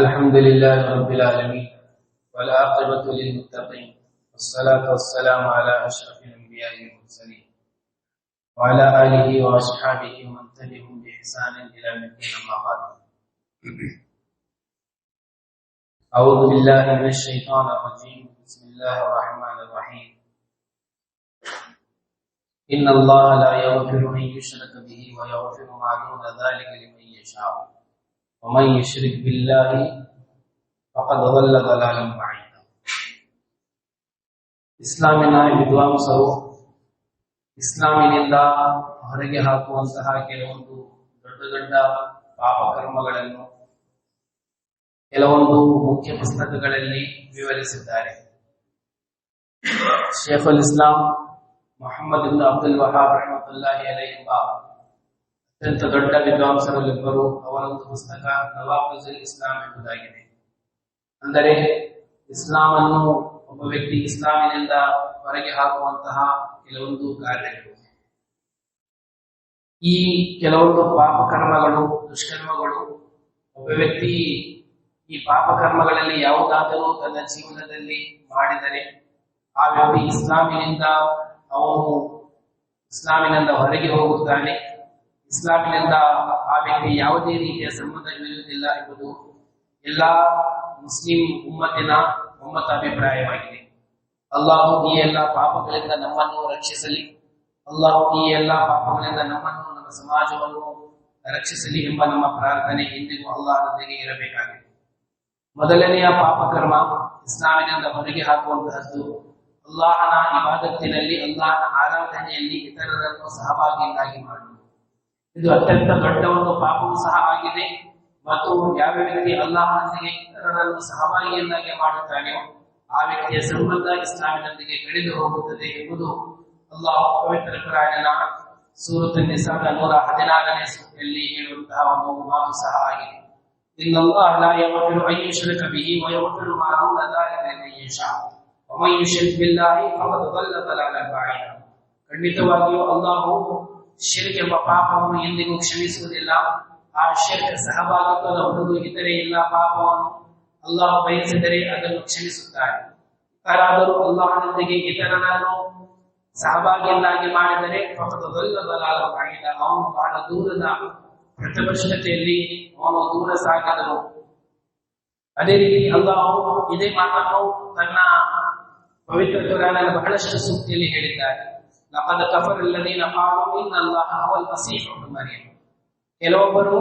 الحمد لله رب العالمين والعاقبة للمتقين والصلاة والسلام على أشرف الأنبياء والمرسلين وعلى آله وأصحابه ومن تبعهم بإحسان إلى الدين أما بعد. أعوذ بالله من الشيطان الرجيم. بسم الله الرحمن الرحيم. إن الله لا يغفر أن يشرك به ويغفر ما دون ذلك لمن يشاء. ومن يشرك بالله فقد ضل ضلالا بعيدا ಇಸ್ಲಾಮಿನ ವಿದ್ವಾಂಸರು ಇಸ್ಲಾಮಿನಿಂದ ಹೊರಗೆ ಹಾಕುವಂತಹ ಕೆಲವೊಂದು ದೊಡ್ಡ ದೊಡ್ಡ ಪಾಪಕರ್ಮಗಳನ್ನು ಕೆಲವೊಂದು ಮುಖ್ಯ ಪುಸ್ತಕಗಳಲ್ಲಿ ವಿವರಿಸಿದ್ದಾರೆ ಶೇಖುಲ್ ಇಸ್ಲಾಂ ಮೊಹಮ್ಮದ್ ಇಬ್ನು ಅಬ್ದುಲ್ ವಹಾಬ್ ರಹಮತುಲ್ಲಾಹಿ ಅಲೈ ಎಂಬ ಅತ್ಯಂತ ದೊಡ್ಡ ವಿದ್ವಾಂಸರಲ್ಲಿಬ್ಬರು ಅವರೊಂದು ಪುಸ್ತಕ ನವಾಫುಜಲ್ ಇಸ್ಲಾಂ ಎಂಬುದಾಗಿದೆ. ಅಂದರೆ ಇಸ್ಲಾಂ ಅನ್ನು ಒಬ್ಬ ವ್ಯಕ್ತಿ ಇಸ್ಲಾಮಿನಿಂದ ಹೊರಗೆ ಹಾಕುವಂತಹ ಕೆಲವೊಂದು ಕಾರ್ಯಗಳು. ಈ ಕೆಲವೊಂದು ಪಾಪಕರ್ಮಗಳು, ದುಷ್ಕರ್ಮಗಳು, ಒಬ್ಬ ವ್ಯಕ್ತಿ ಈ ಪಾಪಕರ್ಮಗಳಲ್ಲಿ ಯಾವುದಾದರೂ ತನ್ನ ಜೀವನದಲ್ಲಿ ಮಾಡಿದರೆ ಆ ವ್ಯಕ್ತಿ ಇಸ್ಲಾಮಿನಿಂದ ಅವನು ಇಸ್ಲಾಮಿನಿಂದ ಹೊರಗೆ ಹೋಗುತ್ತಾನೆ. ಇಸ್ಲಾಮಿನಿಂದ ಆ ವ್ಯಕ್ತಿ ಯಾವುದೇ ರೀತಿಯ ಸಂಬಂಧವಿರುವುದಿಲ್ಲ ಎಂಬುದು ಎಲ್ಲ ಮುಸ್ಲಿಂ ಉಮ್ಮತ್ತಿನ ಒಮ್ಮತ ಅಭಿಪ್ರಾಯವಾಗಿದೆ. ಅಲ್ಲಾಹು ಈ ಎಲ್ಲ ಪಾಪಗಳಿಂದ ನಮ್ಮನ್ನು ರಕ್ಷಿಸಲಿ. ಅಲ್ಲಾಹು ಈ ಎಲ್ಲ ಪಾಪಗಳಿಂದ ನಮ್ಮನ್ನು, ನಮ್ಮ ಸಮಾಜವನ್ನು ರಕ್ಷಿಸಲಿ ಎಂಬ ನಮ್ಮ ಪ್ರಾರ್ಥನೆ ಎಂದಿಗೂ ಅಲ್ಲಾಹನೊಂದಿಗೆ ಇರಬೇಕಾಗಿದೆ. ಮೊದಲನೆಯ ಪಾಪಕರ್ಮ ಇಸ್ಲಾಮಿನಿಂದ ಹೊರಗೆ ಹಾಕುವಂತಹದ್ದು ಅಲ್ಲಾಹನ ಇಬಾದತ್ತಿನಲ್ಲಿ, ಅಲ್ಲಾಹನ ಆರಾಧನೆಯಲ್ಲಿ ಇತರರನ್ನು ಸಹಭಾಗಿಯನ್ನಾಗಿ ಮಾಡುವುದು. ಇದು ಅತ್ಯಂತ ದೊಡ್ಡ ಒಂದು ಪಾಪವೂ ಸಹ ಆಗಿದೆ ಮತ್ತು ಯಾವ ವ್ಯಕ್ತಿ ಅಲ್ಲಾಹನೊಂದಿಗೆ ಇತರರನ್ನು ಸಹಭಾಗಿಯನ್ನಾಗಿ ಮಾಡುತ್ತಾನೆಯೋ ಆ ವ್ಯಕ್ತಿಯ ಸಂಬಂಧ ಇಸ್ಲಾಮಿನೊಂದಿಗೆ ಕಡಿದು ಹೋಗುತ್ತದೆ ಎಂಬುದು ಅಲ್ಲಾಹ್ ಪವಿತ್ರ ಕುರಾನಿನ ಸೂರತ್ ನಿಸಾದ ನೂರ ಹದಿನಾರನೇ ಸೂತ್ರದಲ್ಲಿ ಹೇಳುವಂತಹ ಒಂದು ಮಾತು ಸಹ ಆಗಿದೆ إن الله لا يغفر أن يشرك به ويغفر ما دون ذلك لمن يشاء ومن يشرك بالله فقد ضل ضلالا بعيدا ಖಂಡಿತವಾಗಿಯೂ ಅಲ್ಲಾಹು ಶಿರ್ಕ್ ಎಂಬ ಪಾಪವನ್ನು ಎಂದಿಗೂ ಕ್ಷಮಿಸುವುದಿಲ್ಲ. ಆ ಶಿರ್ಕ್ ಸಹಭಾಗಿತ್ವದ ಇತರೆ ಎಲ್ಲ ಪಾಪವನ್ನು ಅಲ್ಲಾಹ್ ಬಯಸಿದರೆ ಅದನ್ನು ಕ್ಷಮಿಸುತ್ತಾರೆ. ಯಾರಾದರೂ ಅಲ್ಲಾಹನೊಂದಿಗೆ ಇತರನನ್ನು ಸಹಭಾಗಿಯನ್ನಾಗಿ ಮಾಡಿದರೆ ಮಾಡಿದ ಅವನು ಬಹಳ ದೂರದ ಪ್ರತಿಪಕ್ಷತೆಯಲ್ಲಿ ಅವನು ದೂರ ಸಾಗಿದನು. ಅದೇ ರೀತಿ ಅಲ್ಲಾಹು ಇದೇ ಮಾತನ್ನು ತನ್ನ ಪವಿತ್ರ ಬಹಳಷ್ಟು ಸೂಕ್ತಿಯಲ್ಲಿ ಹೇಳಿದ್ದಾರೆ. ಲಕದ ಕಫರ್ ಅಲ್ಲದೀನ ಕಾಲು ಇನ್ನ ಅಲ್ಲಾಹ ಅವಲ್ ಮಸೀಹ್ ಮರಿಯಂ ಕೆಲವೊಬ್ಬರು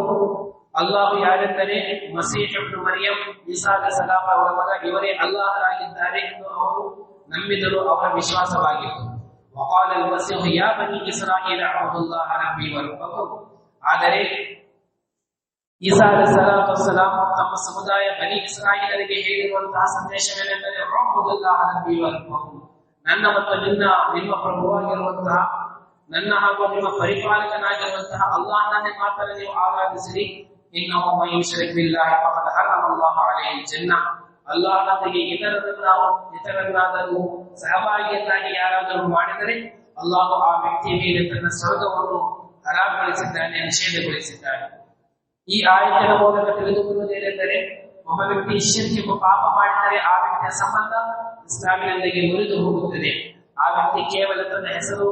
ಅಲ್ಲಾಹು ಯಾರೆಂದರೆ ಮಸೀಹ್ ಮರಿಯಂ ಈಸಾದ ಸಲಾಂ ಅವರ ಮಗ ಇವರೇ ಅಲ್ಲಾಹರಾಗಿದ್ದಾರೆ ಎಂದು ಅವರು ನಂಬಿದರು ಅವರ ವಿಶ್ವಾಸವಾಗಿತ್ತು وقال المسيح يا بني اسرائيل اعبدوا الله ربي وربكم ಆದರೆ ಈಸಾ ಅಲೈಹಿಸ್ಸಲಾತು ವಸ್ಸಲಾಂ ತಮ್ಮ ಸಮುದಾಯ ಬನಿ ಇಸ್ರಾಯಿಲರಿಗೆ ಹೇಳಿರುವಂತಹ ಸಂದೇಶವೇನೆಂದರೆ ಅಬ್ಬುದುಲ್ಲಾಹ ರಬ್ಬಿ ವರಬ್ಬಕುಂ ನನ್ನ ಮತ್ತು ನಿನ್ನ, ನಿಮ್ಮ ಪ್ರಭುವಾಗಿರುವಂತಹ, ನನ್ನ ಹಾಗೂ ನಿಮ್ಮ ಪರಿಪಾಲಕನಾಗಿರುವಂತಹ ಅಲ್ಲಾಹನನ್ನೇ ಮಾತ್ರ ನೀವು ಆರಾಧಿಸಿರಿ. ಫಕದ್ ಹರಮ ಅಲ್ಲಾಹು ಅಲ್ಲಾಹನೊಂದಿಗೆ ಇತರರನ್ನ ಇತರನ್ನಾದರೂ ಸಹಭಾಗಿಯನ್ನಾಗಿ ಯಾರಾದರೂ ಮಾಡಿದರೆ, ಅಲ್ಲಾಹು ಆ ವ್ಯಕ್ತಿಯ ಮೇಲೆ ತನ್ನ ಸ್ವರ್ಗವನ್ನು ಹರಾಮಗೊಳಿಸಿದ್ದಾನೆ ನಿಷೇಧಗೊಳಿಸಿದ್ದಾನೆ ಈ ಆಯತಿನ ಮೂಲಕ ತಿಳಿದುಕೊಳ್ಳುವುದೇನೆಂದರೆ, ಒಬ್ಬ ವ್ಯಕ್ತಿ ಶಿರ್ಕ್ ಪಾಪ ಮಾಡಿದರೆ ಆ ವ್ಯಕ್ತಿಯ ಸಂಬಂಧ ಇಸ್ಲಾಮಿನೊಂದಿಗೆ ಮುರಿದು ಹೋಗುತ್ತದೆ. ಆ ವ್ಯಕ್ತಿ ಕೇವಲ ತನ್ನ ಹೆಸರು,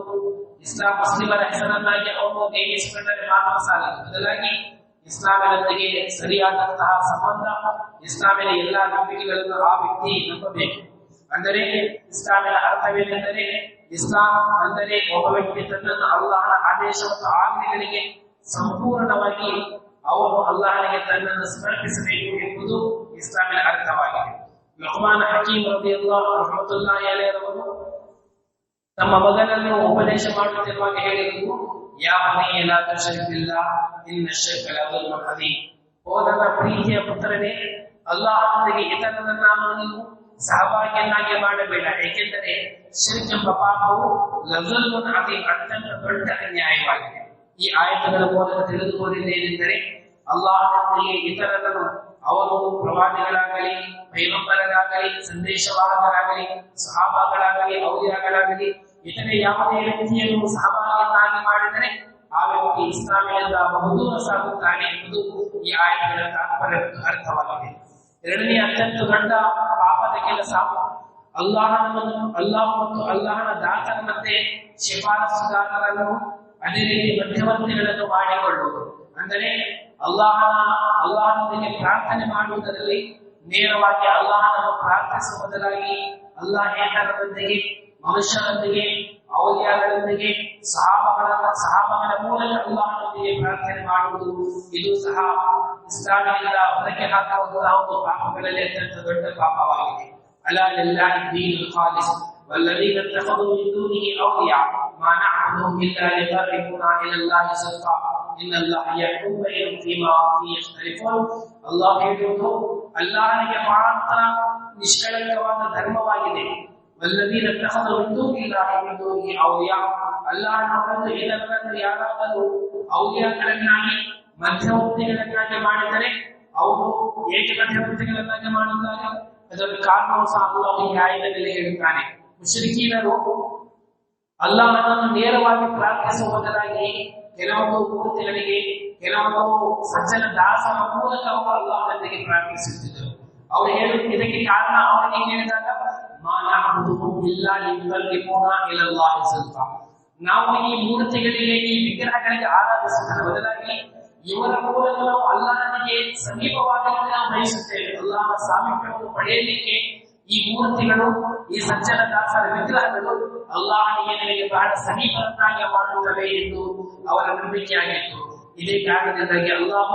ಇಸ್ಲಾಂ ಮುಸ್ಲಿಮರ ಹೆಸರನ್ನಾಗಿ ಅವನು ನೇಮಿಸಿಕೊಂಡರೆ ಮಾತ್ರ ಸಾಲದು. ಬದಲಾಗಿ ಇಸ್ಲಾಮಿನೊಂದಿಗೆ ಸರಿಯಾದಂತಹ ಸಂಬಂಧ, ಇಸ್ಲಾಮಿನ ಎಲ್ಲಾ ನಂಬಿಕೆಗಳನ್ನು ಆ ವ್ಯಕ್ತಿ ನಂಬಬೇಕು. ಅಂದರೆ ಇಸ್ಲಾಮಿನ ಅರ್ಥವೇನೆಂದರೆ ಇಸ್ಲಾಂ ಅಂದರೆ ಒಬ್ಬ ವ್ಯಕ್ತಿ ತನ್ನನ್ನು ಅಲ್ಲಾಹನ ಆದೇಶ ಮತ್ತು ಆಜ್ಞೆಗಳಿಗೆ ಸಂಪೂರ್ಣವಾಗಿ ಅವನು ಅಲ್ಲಾಹನಿಗೆ ತನ್ನನ್ನು ಸಮರ್ಪಿಸಬೇಕು ಎಂಬುದು ಇಸ್ಲಾಮಿನ ಅರ್ಥವಾಗಿದೆ. ನುಹಮಾನ್ ಹಕೀಮ್ ರದಿಯಲ್ಲಾ ರಹಮತುಲ್ಲಾ ಎಲೆಯರವರು ನಮ್ಮ ಮಗನನ್ನು ಉಪದೇಶ ಮಾಡುತ್ತಿರುವಾಗ ಹೇಳಿದರು ಯಾವನೇ ಶಕ್ತಿಲ್ಲ ಇನ್ನ ಶೇಖಲ್ ಹದಿ ಓ ನನ್ನ ಪ್ರೀತಿಯ ಪುತ್ರನೇ ಅಲ್ಲಾಹನಿಗೆ ಇತರರನ್ನ ನೀವು ಸಹಭಾಗಿಯನ್ನಾಗಿ ಮಾಡಬೇಡ. ಏಕೆಂದರೆ ಶಿರ್ಕ್ ಎಂಬ ಪಾಪವು ಲಜುಲ್ಮುನ್ ಅತಿ ಅತ್ಯಂತ ದೊಡ್ಡ ಅನ್ಯಾಯವಾಗಿದೆ. ಈ ಆಯತಗಳ ಮೂಲಕ ತಿಳಿದುಕೊಂಡಿದ್ದೇನೆಂದರೆ ಅಲ್ಲಾಹನಿಗೆ ಇತರರನ್ನು ಅವರು ಪ್ರವಾದಿಗಳಾಗಲಿ, ಪೈಗಂಬರರಾಗಲಿ, ಸಂದೇಶವಾಹಕರಾಗಲಿ, ಸಹಾಬಾಗಳಾಗಲಿ ಔಲಿಯಾಗಳಾಗಲಿ ಇತರೆ ಯಾವುದೇ ವ್ಯಕ್ತಿಯನ್ನು ಸಹಭಾಗಿಯನ್ನಾಗಿ ಮಾಡಿದರೆ ಆ ವ್ಯಕ್ತಿ ಇಸ್ಲಾಮಿನಿಂದ ಬಹುದೂರ ಸಾಗುತ್ತಾನೆ ಎಂಬುದು ಈ ಆಯತಗಳ ತಾತ್ಪರ್ಯ ಅರ್ಥವಾಗಿದೆ. ಎರಡನೇ ಅತ್ಯಂತ ದೊಡ್ಡ ಪಾಪದ ಕೆಲಸ ಅಲ್ಲಾಹನ ಅಲ್ಲಾಹ್ ಮತ್ತು ಅಲ್ಲಾಹನ ದಾತನ ಮತ್ತೆ ಶಿಫಾರಸುದಾರರನ್ನು ಅದೇ ರೀತಿ ಮಧ್ಯವರ್ತಿಗಳನ್ನು ಮಾಡಿಕೊಳ್ಳುವುದು. ಅಂದರೆ ಅಲ್ಲಾಹನ ಅಲ್ಲಾಹನೊಂದಿಗೆ ಪ್ರಾರ್ಥನೆ ಮಾಡುವುದರಲ್ಲಿ ನೇರವಾಗಿ ಅಲ್ಲಾಹನನ್ನು ಪ್ರಾರ್ಥಿಸುವ ಬದಲಾಗಿ ಅಲ್ಲಾಹೇತರರೊಂದಿಗೆ ಮನುಷ್ಯರೊಂದಿಗೆ ಔಲಿಯಾಗಳೊಂದಿಗೆ ಸಹಾಬಗಳ ಸಹಾಬಗಳ ಮೂಲಕ ಅಲ್ಲಾಹನೊಂದಿಗೆ ಪ್ರಾರ್ಥನೆ ಮಾಡುವುದು ಇದು ಸಹ ಇಸ್ಲಾಮಿನಿಂದ ಹೊರಗೆ ಹಾಕುವಂತಹ ಒಂದು ಪಾಪಗಳಲ್ಲಿ ಅತ್ಯಂತ ದೊಡ್ಡ ಪಾಪವಾಗಿದೆ ಅಲಾ ಲಿಲ್ಲಾಹಿ ದೀನುಲ್ ಖಾಲಿಸ್ والذين اتخذوا من دونه اولياء ما نعبدهم الا ليقربونا الى الله زلفى ان الله يحكم بينهم فيما فيه يختلفون الله ಹೇಳುವುದು ಅಲ್ಲಾಹನಿಗೆ ಮಾತ್ರ ನಿಷ್ಕಳಂಕವಾದ ಧರ್ಮವಾಗಿದೆ والذين اتخذوا من دون الله من دونه اولياء ಅಲ್ಲಾಹನ ಹೊರತು ಇತರರನ್ನು ಯಾರಾದರೂ ಔಲಿಯಾಗಳನ್ನಾಗಿ ಮಧ್ಯವರ್ತಿಗಳನ್ನಾಗಿ ಮಾಡಿದರೆ ಅವರು ಏಕೆ ಮಧ್ಯವರ್ತಿಗಳನ್ನಾಗಿ ಮಾಡುತ್ತಾರೆ ಅದರ ಕಾರಣವು ಸಹ ಅಲ್ಲಾಹು ಈ ಆಯದಲ್ಲಿ ಹೇಳುತ್ತಾನೆ ಮುಶ್ರಿಕೀನರು ಅಲ್ಲಾಹನನ್ನು ನೇರವಾಗಿ ಪ್ರಾರ್ಥಿಸುವ ಬದಲಾಗಿ ಕೆಲವೊಂದು ಮೂರ್ತಿಗಳಿಗೆ, ಕೆಲವೊಂದು ಸಜ್ಜನ ದಾಸರ ಮೂಲಕ ಅವರು ಅಲ್ಲಾಹನೊಂದಿಗೆ ಪ್ರಾರ್ಥಿಸುತ್ತಿದ್ದರು. ಅವರು ಹೇಳು, ಇದಕ್ಕೆ ಕಾರಣ ಅವರಿಗೆ ಹೇಳಿದಾಗ ನಾವು ಈ ಮೂರ್ತಿಗಳಿಗೆ, ಈ ವಿಗ್ರಹಗಳಿಗೆ ಆರಾಧಿಸುವುದರ ಬದಲಾಗಿ ಇವರ ಮೂಲಕ ನಾವು ಅಲ್ಲಾಹನಿಗೆ ಸಮೀಪವಾಗಲಿಕ್ಕೆ ನಾವು ಬಯಸುತ್ತೇವೆ. ಅಲ್ಲಾಹನ ಸಾಮೀಪ್ಯವನ್ನು ಪಡೆಯಲಿಕ್ಕೆ ಈ ಮೂರ್ತಿಗಳು ಈ ಸಜ್ಜನ ದಾಸರ ವಿಗ್ರಹಗಳು ಅಲ್ಲಾಹನಿಗೆ ಬಹಳ ಸಮೀಪರನ್ನಾಗಿ ಮಾಡುತ್ತವೆ ಎಂದು ಅವರ ನಂಬಿಕೆಯಾಗಿತ್ತು ಇದೇ ಕಾರಣದಿಂದಾಗಿ ಅಲ್ಲಾಹ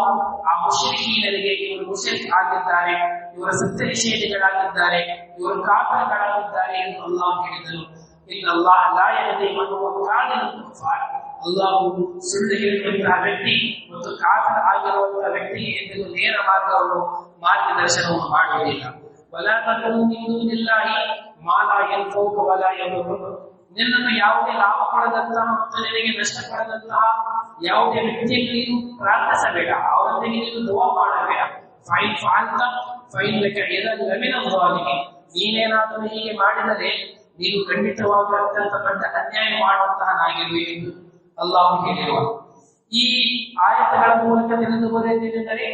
ಆ ಮುಶ್ರಿಕೀನರಿಗೆ ಇವರು ಮುಷರಿಕ್ ಆಗಿದ್ದಾರೆ, ಇವರ ಸತ್ಯ ನಿಷೇಧಿಗಳಾಗಿದ್ದಾರೆ ಇವರು ಕಾಪರಗಳಾಗಿದ್ದಾರೆ ಎಂದು ಅಲ್ಲಾಹ್ ಹೇಳಿದರು ಇನ್ನು ಅಲ್ಲಾಹ್ ಲಾಯನತೆ ಮನುವ ಕಾರಣ ಅಲ್ಲಾಹು ಸುಳ್ಳು ಹೇಳುವಂತಹ ವ್ಯಕ್ತಿ ಮತ್ತು ಕಾಫರ್ ಆಗಿರುವಂತಹ ವ್ಯಕ್ತಿಗೆ ಎಂದಿಗೂ ನೇರ ಮಾರ್ಗವನ್ನು ಮಾರ್ಗದರ್ಶನವನ್ನು ಮಾಡುವುದಿಲ್ಲ. ವಲಾ ತದನು ಮಾಲಾ ಎಲ್ ವಲಾ ಎಂಬುದು ನಿನ್ನನ್ನು ಯಾವುದೇ ಲಾಭ ಪಡೆದಂತಹ ಮತ್ತು ನಿನಗೆ ನಷ್ಟ ಪಡೆದಂತಹ ಯಾವುದೇ ವ್ಯಕ್ತಿಯಲ್ಲಿ ನೀನು ಪ್ರಾರ್ಥಿಸಬೇಡ. ಅವರೊಂದಿಗೆ ನೀನು ದುವಾ ಮಾಡಬೇಡ. ಫೈನ್ ಫಾಲ್ತ ಫೈನ್ ನೀನೇನಾದರೂ ಹೀಗೆ ಮಾಡಿದರೆ ನೀನು ಖಂಡಿತವಾಗಿ ಅತ್ಯಂತ ದೊಡ್ಡ ಅನ್ಯಾಯ ಮಾಡುವಂತಹನಾಗಿರುವೆ ಎಂದು ಅಲ್ಲಾಹು ಹೇಳಿರುವ. ಈ ಆಯತಗಳ ಮೂಲಕ ತಿಳಿದು ಬರೆಯುವುದೇನೆಂದರೆ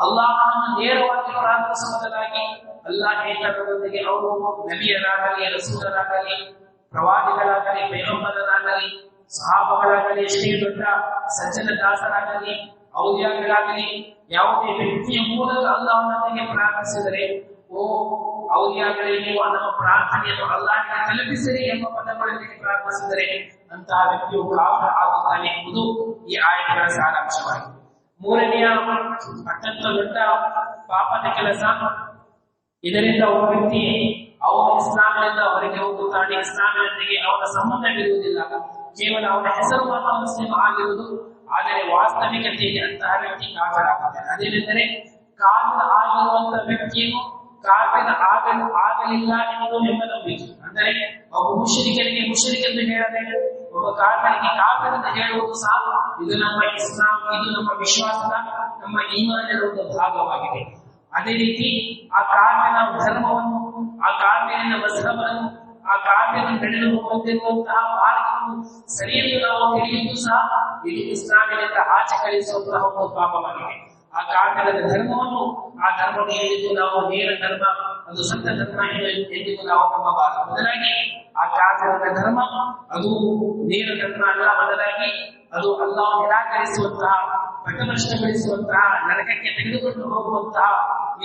ಅಲ್ಲಾಹನನ್ನು ನೇರವಾಗಿ ಪ್ರಾರ್ಥಿಸುವುದರಾಗಿ ಅಲ್ಲಾಹೇತರರೊಂದಿಗೆ ಅವರು ನಬಿಯರಾಗಲಿ, ರಸೂಲರಾಗಲಿ, ಪ್ರವಾದಿಗಳಾಗಲಿ, ಪೈಗಂಬರರಾಗಲಿ, ಸಹಾಬಗಳಾಗಲಿ, ಎಷ್ಟೇ ದೊಡ್ಡ ಸಜ್ಜನ ದಾಸರಾಗಲಿ ಔಲಿಯಾಗಳಾಗಲಿ, ಯಾವುದೇ ವ್ಯಕ್ತಿಯ ಮೂಲಕ ಅಲ್ಲಾಹನೊಂದಿಗೆ ಪ್ರಾರ್ಥಿಸಿದರೆ, ಓ ಔಲಿಯಾಗಳೇ, ನೀವು ನಮ್ಮ ಪ್ರಾರ್ಥನೆಯನ್ನು ಅಲ್ಲಾಹನ ತಲುಪಿಸಿರಿ ಎಂಬ ಪದಗಳೊಂದಿಗೆ ಪ್ರಾರ್ಥಿಸಿದರೆ ಅಂತಹ ವ್ಯಕ್ತಿಯು ಕಾಫರ್ ಆಗುತ್ತಾನೆ ಎಂಬುದು ಈ ಆಯತಗಳ ಸಾರಾಂಶವಾಗಿದೆ. ಮೂರನೆಯ ಅತ್ಯಂತ ದೊಡ್ಡ ಪಾಪದ ಕೆಲಸ ಇದರಿಂದ ಒಬ್ಬ ವ್ಯಕ್ತಿ ಅವನ ಇಸ್ಲಾಮಿನಿಂದ ಹೊರಗೆ ಹೋಗುತ್ತಾನೆ ಇಸ್ಲಾಮಿನೊಂದಿಗೆ ಅವರ ಸಂಬಂಧವಿರುವುದಿಲ್ಲ. ಕೇವಲ ಅವನ ಹೆಸರು ಮಾತ್ರ ಮುಸ್ಲಿಂ ಆಗಿರುವುದು, ಆದರೆ ವಾಸ್ತವಿಕತೆಯಲ್ಲಿ ಅಂತಹ ವ್ಯಕ್ತಿ ಕಾಫರಾಗುತ್ತಾರೆ ಅದೇನೆಂದರೆ ಕಾಫಿರ ಆಗಿರುವಂತಹ ವ್ಯಕ್ತಿಯನ್ನು ಕಾಫಿರ ಆಗಲು ಆಗಲಿಲ್ಲ ಎನ್ನುವುದು ನಿಮ್ಮ ನಂಬಿಕೆ ಅಂದರೆ, ಒಬ್ಬ ಮುಷರಿಕರಿಗೆ ಮುಷರಿಕೆಂದು ಹೇಳಬೇಕು, ಒಬ್ಬ ಕಾಫರಿಗೆ ಕಾಫಿರ್ ಎಂದು ಹೇಳುವುದು ಸಹ ಇದು ನಮ್ಮ ಇಸ್ಲಾಂ, ಇದು ನಮ್ಮ ವಿಶ್ವಾಸದ, ನಮ್ಮ ಈಮಾನದ ಒಂದು ಭಾಗವಾಗಿದೆ. ಅದೇ ರೀತಿ ಆ ಕಾವ್ಯನ ಧರ್ಮವನ್ನು, ಆ ಕಾವ್ಯನ ವಸ್ತ್ರವನ್ನು, ಆ ಕಾವ್ಯವನ್ನು ಬೆಳೆದು ಹೋಗುತ್ತಿರುವಂತಹ ಮಾರ್ಗವನ್ನು ಸರಿಯಲ್ಲಿ ನಾವು ತಿಳಿಯುವುದು ಸಹ ಇಲ್ಲಿ ಇಸ್ಲಾಮಿನಿಂದ ಆಚೆ ಕಳಿಸುವಂತಹ ಒಂದು ಪಾಪವಾಗಿದೆ. ಆ ಕಾವ್ಯದ ಧರ್ಮವನ್ನು, ಆ ಧರ್ಮವನ್ನು ಎಂದಿಗೂ ನಾವು ನೇರ ಧರ್ಮ, ಅದು ಸತ್ಯ ಧರ್ಮ ಎಂದು ಎಂದಿಗೂ ನಾವು ನಂಬಬಾರದು. ಬದಲಾಗಿ ಆ ಕಾವ್ಯದ ಧರ್ಮ ಅದು ನೇರ ಧರ್ಮ ಅಲ್ಲ. ಬದಲಾಗಿ ಅದು ಅಲ್ಲ ನಿರಾಕರಿಸುವಂತಹ ಪಟನಷ್ಟಗೊಳಿಸುವಂತಹ ನರಕಕ್ಕೆ ತೆಗೆದುಕೊಂಡು ಹೋಗುವಂತಹ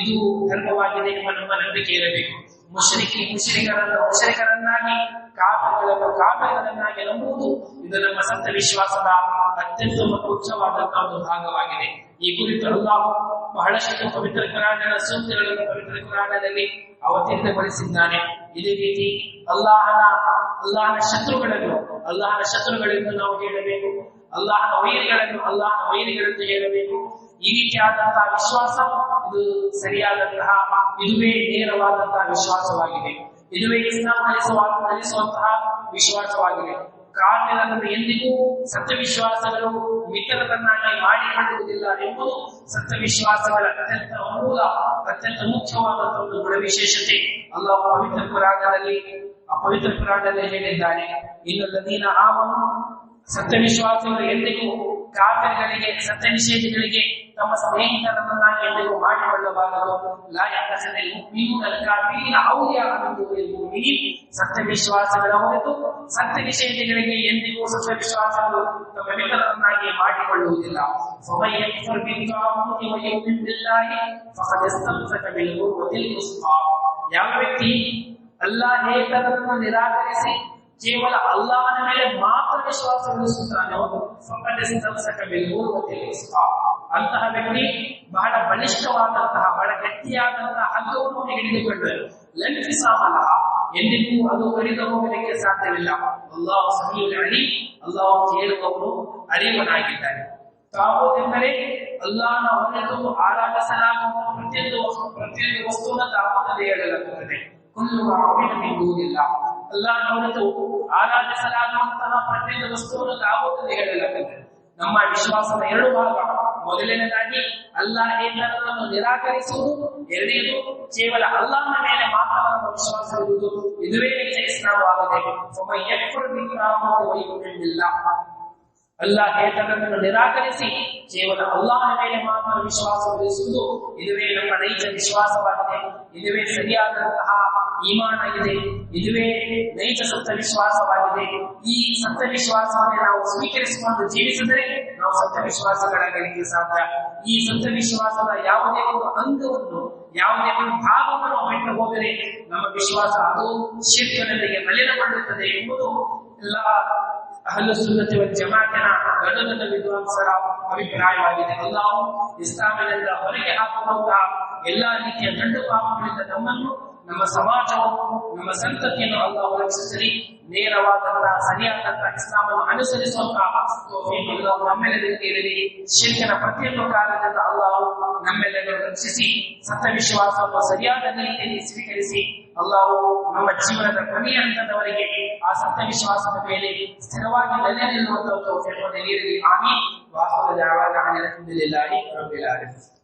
ಇದು ಧರ್ಮವಾಗಿದೆ ಎಂಬ ನಮ್ಮ ನಂಬಿಕೆ ಇರಬೇಕು. ಮುಷರಿಕಿ ಮುಷರಿಕರನ್ನ ಮುಷರಿಕರನ್ನಾಗಿ ಕಾಫಿಗಳನ್ನು ಕಾಫಿಗಳನ್ನಾಗಿ ನಂಬುವುದು ಇದು ನಮ್ಮ ಸತ್ಯ ವಿಶ್ವಾಸದ ಅತ್ಯಂತ ಉಚ್ಚವಾದಂತಹ ಒಂದು ಭಾಗವಾಗಿದೆ. ಈ ಕುರಿತು ಬಹಳಷ್ಟು ಪವಿತ್ರ ಕರಾಟನ ಸೂಕ್ತಗಳನ್ನು ಪವಿತ್ರ ಕುರಾನದಲ್ಲಿ ಅವತೀರ್ಣಗೊಳಿಸಿದ್ದಾನೆ ಇದೇ ರೀತಿ ಅಲ್ಲಾಹನ ಅಲ್ಲಾಹನ ಶತ್ರುಗಳನ್ನು, ಅಲ್ಲಾಹನ ಶತ್ರುಗಳೆಂದು ನಾವು ಹೇಳಬೇಕು ಅಲ್ಲಾಹನ ವೈರಿಗಳನ್ನು ಅಲ್ಲಾಹನ ವೈರಿಗಳಂತೆ ಹೇಳಬೇಕು. ಈ ರೀತಿಯಾದಂತಹ ವಿಶ್ವಾಸ ಇದು ಸರಿಯಾದಂತಹ, ಇದುವೇ ನೇರವಾದಂತಹ ವಿಶ್ವಾಸವಾಗಿದೆ. ಇದುವೇ ಇಸ್ಲಾಂ ಕಲಿಸುವ ಕಲಿಸುವಂತಹ ವಿಶ್ವಾಸವಾಗಿದೆ. ಕಾಫಿರನ್ನು ಎಂದಿಗೂ ಸತ್ಯ ವಿಶ್ವಾಸಗಳು ಮಿತ್ರರನ್ನಾಗಿ ಮಾಡಿಕೊಳ್ಳುವುದಿಲ್ಲ ಎಂಬುದು ಸತ್ಯ ವಿಶ್ವಾಸಗಳ ಅತ್ಯಂತ ಮೂಲ ಅತ್ಯಂತ ಮುಖ್ಯವಾದಂತಹ ಒಂದು ಗುಣವಿಶೇಷತೆ. ವಿಶೇಷತೆ ಅಲ್ಲಾಹ್ ಪವಿತ್ರ ಪುರಾಣದಲ್ಲಿ, ಆ ಪವಿತ್ರ ಪುರಾಣದಲ್ಲಿ ಹೇಳಿದ್ದಾನೆ ಇನ್ನೊಂದೀನ ಆಮನು ಸತ್ಯವಿಶ್ವಾಸಿಗಳು ಎಂದಿಗೂ ಕಾಫಿಗಳಿಗೆ ಸತ್ಯ ನಿಷೇಧಿಗಳಿಗೆ ತಮ್ಮ ಸ್ನೇಹಿತರನ್ನಾಗಿ ಎಂದಿಗೂ ಮಾಡಿಕೊಳ್ಳಬಾರದು. ಸತ್ಯ ವಿಶ್ವಾಸಗಳ ಹೊರತು ಸತ್ಯ ನಿಷೇಧಿಗಳಿಗೆ ಎಂದಿಗೂ ಸತ್ಯ ವಿಶ್ವಾಸಗಳು ತಮ್ಮ ಮಿತ್ರರನ್ನಾಗಿ ಮಾಡಿಕೊಳ್ಳುವುದಿಲ್ಲ. ಯಾವ ವ್ಯಕ್ತಿ ಅಲ್ಲ ಏತರನ್ನು ನಿರಾಕರಿಸಿ ಕೇವಲ ಅಲ್ಲಾಹನ ಮೇಲೆ ಮಾತ್ರ ವಿಶ್ವಾಸವಿರಿಸುತ್ತಾನೋ ಅಂತಹ ವ್ಯಕ್ತಿ ಬಹಳ ಬಲಿಷ್ಠವಾದಂತಹ, ಬಹಳ ಗಟ್ಟಿಯಾದಂತಹ ಹಗ್ಗವನ್ನು ಹಿಡಿದುಕೊಂಡರು. ಲಂಘಿಸಾಮಲ ಎಂದಿಗೂ ಅದು ಕಡಿದು ಹೋಗಲಿಕ್ಕೆ ಸಾಧ್ಯವಿಲ್ಲ. ಅಲ್ಲಾಹ್ ಸಮೀಲ್ ಅಲಿ, ಅಲ್ಲಾಹ್ ಕೇಳುವವರು ಅರಿವನಾಗಿದ್ದಾನೆ. ತಾವುದೆಂದರೆ ಅಲ್ಲಾಹನ ಹೊರತು ಆರಾಧಿಸಲಾಗುವ ಪ್ರತಿಯೊಂದು ಪ್ರತಿಯೊಂದು ವಸ್ತುವನ್ನು ತಾವು ಹೇಳಲಾಗುತ್ತದೆ. ಕುಲ್ಲು ಮಾವಿನವಿರುವುದಿಲ್ಲ ಅಲ್ಲಾಹನ ಹೊರತು ಆರಾಧಿಸಲಾಗುವಂತಹ ಪ್ರತಿಯೊಂದು ವಸ್ತುವನ್ನು ಅಂತ ಹೇಳಲಾಗುತ್ತದೆ ನಮ್ಮ ವಿಶ್ವಾಸದ ಎರಡು ಭಾಗ. ಮೊದಲನೇದಾಗಿ, ಅಲ್ಲಾಹ್ ಏಕನನ್ನು ನಿರಾಕರಿಸುವುದು. ಎರಡನೇದು, ಕೇವಲ ಅಲ್ಲಾಹನ ಮೇಲೆ ಮಾತ್ರ ನಮ್ಮ ವಿಶ್ವಾಸವಿರುವುದು ಇದುವೇ ನಿಜ ಇಸ್ಲಾಮವಾಗಿದೆ. ಒಬ್ಬ ಎಕ್ಕರು ವೈಕುಂಡಿಲ್ಲ ಅಲ್ಲಾಹ್ ಏಕನನ್ನು ನಿರಾಕರಿಸಿ, ಕೇವಲ ಅಲ್ಲಾಹನ ಮೇಲೆ ಮಾತ್ರ ವಿಶ್ವಾಸವಿರಿಸುವುದು ಇದುವೇ ನಮ್ಮ ನೈಜ ವಿಶ್ವಾಸವಾಗಿದೆ. ಇದುವೇ ಸರಿಯಾದಂತಹ ಈಮಾನ್ ಆಗಿದೆ ಇದುವೇ ನೈಜ ಸತ್ಯ ವಿಶ್ವಾಸವಾಗಿದೆ. ಈ ಸತ್ಯ ವಿಶ್ವಾಸವನ್ನು ನಾವು ಸ್ವೀಕರಿಸಿಕೊಂಡು ಜೀವಿಸಿದರೆ ನಾವು ಸತ್ಯ ವಿಶ್ವಾಸಗಳಾಗಲಿಕ್ಕೆ ಸಾಧ್ಯ. ಈ ಸತ್ಯ ವಿಶ್ವಾಸದ ಯಾವುದೇ ಒಂದು ಅಂಗವನ್ನು, ಯಾವುದೇ ಒಂದು ಭಾಗವನ್ನು ಬಿಟ್ಟು ಹೋದರೆ ನಮ್ಮ ವಿಶ್ವಾಸ ಅದು ಶಿರ್ಕನೊಂದಿಗೆ ಮಲಿನಗೊಳ್ಳುತ್ತದೆ ಎಂಬುದು ಎಲ್ಲ ಅಹಲು ಸುನ್ನತಿ ಜಮಾತಿನ ಗಣದ ವಿದ್ವಾಂಸರ ಅಭಿಪ್ರಾಯವಾಗಿದೆ. ಅಲ್ಲಾವು ಇಸ್ಲಾಮಿನಿಂದ ಹೊರಗೆ ಹಾಕುವಂತಹ ಎಲ್ಲಾ ರೀತಿಯ ಗಂಡು ಪಾಪಗಳಿಂದ ನಮ್ಮನ್ನು ನಮ್ಮ ಸಮಾಜವನ್ನು ನಮ್ಮ ಸಂತತಿಯನ್ನು ಅಲ್ಲಾಹು ರಕ್ಷಿಸಲಿ, ನೇರವಾದಂತಹ ಸರಿಯಾದಂತಹ ಇಸ್ಲಾಮನ್ನು ಅನುಸರಿಸುವಂತಹ ತೌಫೀಕ್ ಅಲ್ಲಾಹು ನಮ್ಮೆಲ್ಲರಿಗೆ ಇರಲಿ ಶಿರ್ಕಿನ ಪ್ರತಿಯೊಂದು ಕಾರಣದಿಂದ ಅಲ್ಲಾಹು ನಮ್ಮೆಲ್ಲರೂ ರಕ್ಷಿಸಿ ಸತ್ಯ ವಿಶ್ವಾಸವನ್ನು ಸರಿಯಾದ ರೀತಿಯಲ್ಲಿ ಸ್ವೀಕರಿಸಿ, ಅಲ್ಲಾಹು ನಮ್ಮ ಜೀವನದ ಕೊನೆಯ ಹಂತದವರೆಗೆ ಆ ಸತ್ಯ ವಿಶ್ವಾಸದ ಮೇಲೆ ಸ್ಥಿರವಾಗಿ ನೆಲೆ ನಿಲ್ಲುವಂತಹ ತೌಫೀಕನ್ನು ನೀಡಲಿ ಆಮೀನ್. ವಾಹನ ದಾವಾನ ಅನಿಲ್ ಹಮ್ದುಲಿಲ್ಲಾಹಿ ರಬ್ಬಿಲ್ ಆಲಮೀನ್.